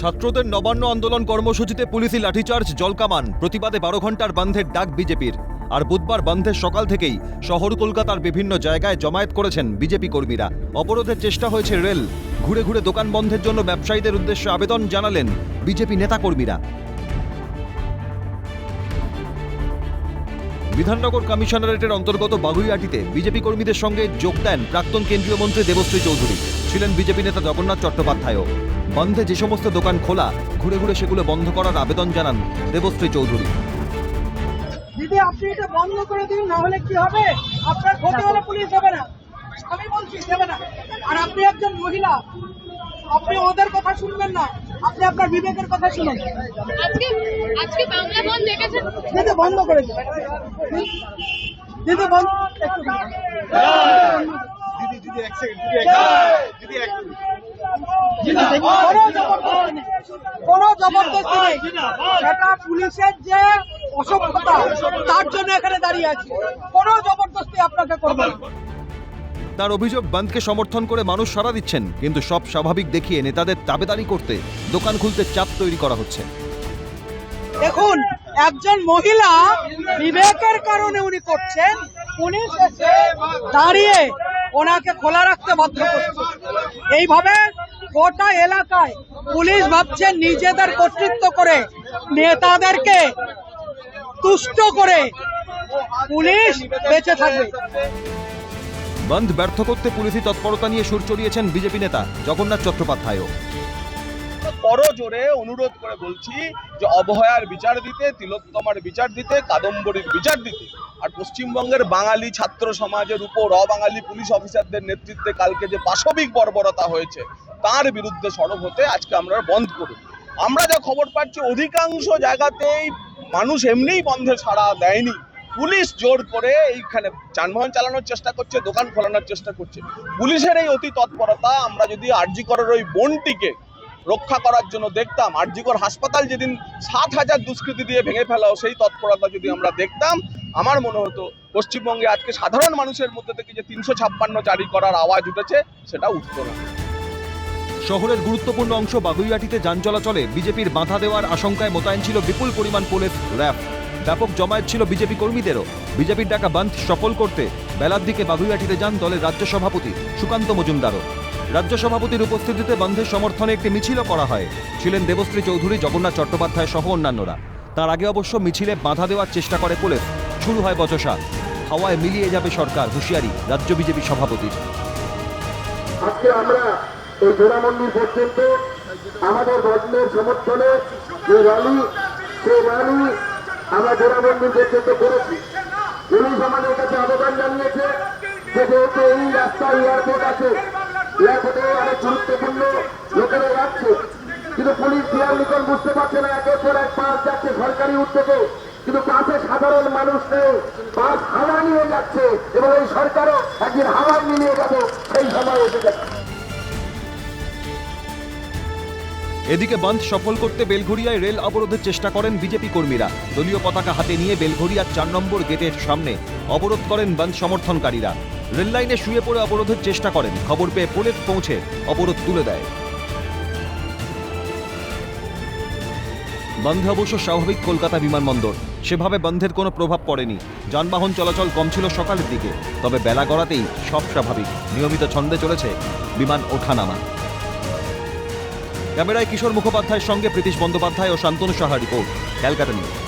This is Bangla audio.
ছাত্রদের নবান্ন আন্দোলন কর্মসূচিতে পুলিশি লাঠিচার্জ জলকামান প্রতিবাদে বারো ঘণ্টার বন্ধের ডাক বিজেপির। আর বুধবার বন্ধের সকাল থেকেই শহর কলকাতার বিভিন্ন জায়গায় জমায়েত করেছেন বিজেপি কর্মীরা। অবরোধের চেষ্টা হয়েছে রেল। ঘুরে ঘুরে দোকান বন্ধের জন্য ব্যবসায়ীদের উদ্দেশ্যে আবেদন জানালেন বিজেপি নেতাকর্মীরা বিধাননগর কমিশনারেটের অন্তর্গত বাগুইয়াটিতে বিজেপি কর্মীদের সঙ্গে যোগ দেন প্রাক্তন কেন্দ্রীয় মন্ত্রী দেবশ্রী চৌধুরী। ছিলেন বিজেপি নেতা জগন্নাথ চট্টোপাধ্যায়ও। বন্ধে যে সমস্ত দোকান খোলা ঘুরে ঘুরে সেগুলো বন্ধ করার আবেদন জানান দেবশ্রী চৌধুরী। দিদি আপনি এটা বন্ধ করে দিন না হলে কি হবে? আপনার ক্ষতি হলে পুলিশ দেবে না। আমি বলছি দেবে না। আর আপনি একজন মহিলা আপনি ওদের কথা শুনবেন না। আপনি আপনার বিবেকের কথা শুনুন। আজকে আজকে বাংলা বন্ধ দেখেছেন? দিদি বন্ধ করে দিন। দিদি বন্ধ কোনো জবরদস্তি নেই। কোনো জবরদস্তি নেই। সেটা পুলিশের যে অসভ্যতা তার জন্য এখানে দাঁড়িয়ে আছি। কোনো জবরদস্তি আপনাকে করবে তার অভিযোগ বন্ধকে সমর্থন করে মানুষ সাড়া দিচ্ছেন কিন্তু সব স্বাভাবিক দেখিয়ে নেতাদের দাবেদারি করতে দোকান খুলতে চাপ তৈরি করা হচ্ছে। দেখুন একজন মহিলা বিবেকের কারণে উনি করছেন পুলিশ এসে দাঁড়িয়ে ওনাকে খোলা রাখতে বাধ্য করছে। এইভাবে গোটা এলাকায় পুলিশ ভাবছে নিজেদের কর্তৃত্ব করে, নেতাদেরকে তুষ্ট করে পুলিশ বেঁচে থাকবে। বন্ধ ব্যর্থ করতে পুলিশি তৎপরতা নিয়ে সুর চড়িয়েছেন বিজেপি নেতা জগন্নাথ চট্টোপাধ্যায়ও। বড় জোরে অনুরোধ করে বলছি যে অবহেয়ার বিচার দিতে, তিলোত্তমার বিচার দিতে, কাদম্বরীর বিচার দিতে। আর পশ্চিমবঙ্গের বাঙালি ছাত্র সমাজের উপর অবাঙালি পুলিশ অফিসারদের নেতৃত্বে কালকে যে পাশবিক বর্বরতা হয়েছে, তার বিরুদ্ধে সরব হতে আজকে আমরা বন্ধ করব আমরা যা খবর পাচ্ছি, অধিকাংশ জায়গাতেই মানুষ এমনিই বন্ধে ছাড়া দেয়নি। পুলিশ জোর করে এইখানে যানবাহন চালানোর চেষ্টা করছে, দোকান খোলানোর চেষ্টা করছে। পুলিশের এই অতি তৎপরতা, আমরা যদি আরজি করার ওই বোনটিকে রক্ষা করার জন্য দেখতাম। আরজিকর হাসপাতাল যেদিন সাত হাজার দুষ্কৃতি দিয়ে ভেঙে ফেলাও, সেই তৎপরতা যদি আমরা দেখতাম, আমার মনে হতো পশ্চিমবঙ্গে আজকে সাধারণ মানুষের মধ্যে থেকে যে তিনশো ছাপ্পান্ন জারি করার আওয়াজ উঠেছে, সেটা উঠতো না। শহরের গুরুত্বপূর্ণ অংশ বাগুইয়াটিতে যান চলাচলে বিজেপির বাধা দেওয়ার আশঙ্কায় মোতায়েন ছিল বিপুল পরিমাণ পুলিশ র্যাব। ব্যাপক জমায়েত ছিল বিজেপি কর্মীদেরও। বিজেপির ডাকা বান্ধ সফল করতে বেলার দিকে বাগুইয়াটিতে যান দলের রাজ্য সভাপতি সুকান্ত মজুমদারও। রাজ্য সভাপতির উপস্থিতিতে বন্ধের সমর্থনে একটি মিছিলও করা হয়। ছিলেন দেবশ্রী চৌধুরী, জগন্নাথ চট্টোপাধ্যায় সহ অন্যান্যরা। তার আগে অবশ্য মিছিলে বাধা দেওয়ার চেষ্টা করে পুলিশ। শুরু হয় বচসা। হাওয়ায় মিলিয়ে যাবে সরকার, হুঁশিয়ারি, রাজ্য বিজেপি সভাপতির। আজকে আমরা এই জোড়া মন্দির পর্যন্ত আমাদের বন্ধের সমর্থনে যে র্যালি সেই র্যালি আমরা জোড়া মন্দির পর্যন্ত করেছি। পুলিশ আমাদের কাছে আবেদন জানিয়েছে যে যেহেতু এই এয়ারপোর্ট আছে এয়ারপোর্টে অনেক গুরুত্বপূর্ণ লোকেরা যাচ্ছে কিন্তু পুলিশ নিকন বুঝতে পারছে না একের পর এক পাস যাচ্ছে সরকারি উদ্যোগে। কিন্তু পাশে সাধারণ মানুষ নেই পাস হাওয়া নিয়ে যাচ্ছে এবং এই সরকারও একদিন হাওয়ায় নিয়ে যাবে, সেই সময় এসে যাচ্ছে এদিকে বন্ধ সফল করতে বেলঘড়িয়ায় রেল অবরোধের চেষ্টা করেন বিজেপি কর্মীরা। দলীয় পতাকা হাতে নিয়ে বেলঘড়িয়ার চার নম্বর গেটের সামনে অবরোধ করেন বন্ধ সমর্থনকারীরা। রেললাইনে শুয়ে পড়ে অবরোধের চেষ্টা করেন। খবর পেয়ে পুলিশ পৌঁছে অবরোধ তুলে দেয়। বন্ধে অবশ্য স্বাভাবিক কলকাতা বিমানবন্দর। সেভাবে বন্ধের কোনো প্রভাব পড়েনি। যানবাহন চলাচল কম ছিল সকালের দিকে, তবে বেলা গড়াতেই সব স্বাভাবিক। নিয়মিত ছন্দে চলেছে বিমান ওঠানামা। ক্যামেরায় কিশোর মুখোপাধ্যায়ের সঙ্গে প্রীতিশ বন্দ্যোপাধ্যায় ও Shantanu Saha report, Calcutta news.